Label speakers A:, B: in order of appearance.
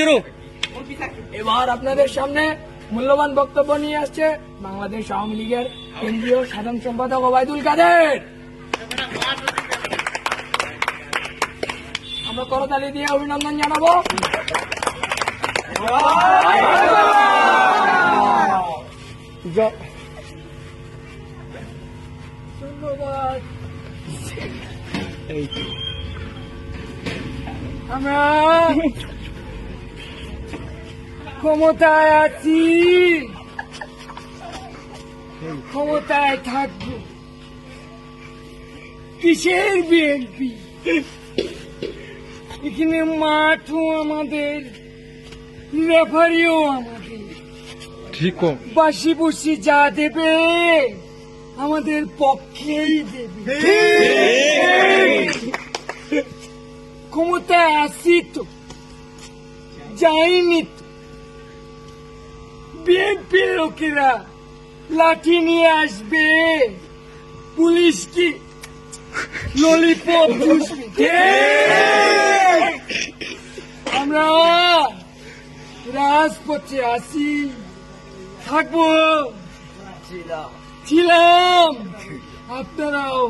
A: শুরু।
B: এবার আপনাদের সামনে মূল্যবান বক্তব্য নিয়ে আসছে বাংলাদেশ আওয়ামী লীগের কেন্দ্রীয় সাধারণ সম্পাদক ওবায়দুল কাদের। আমরা করতালি দিয়ে অভিনন্দন জানাব। আমরা ক্ষমতায় আছি। ক্ষমতায় থাকব। কিসের বিএনপি? এখানে মাঠও আমাদের রেফারিও আমাদের।
A: ঠিক
B: বাসি বুসি যা দেবে আমাদের পক্ষেই দেবে। ক্ষমতায় আসি তো। যাইনি তো। বিএনপির লোকেরা লাঠি নিয়ে আসবে। পুলিশ কি ললিপপ আমরা রাজপথে আসি। থাকব। ছিলাম। আপনারাও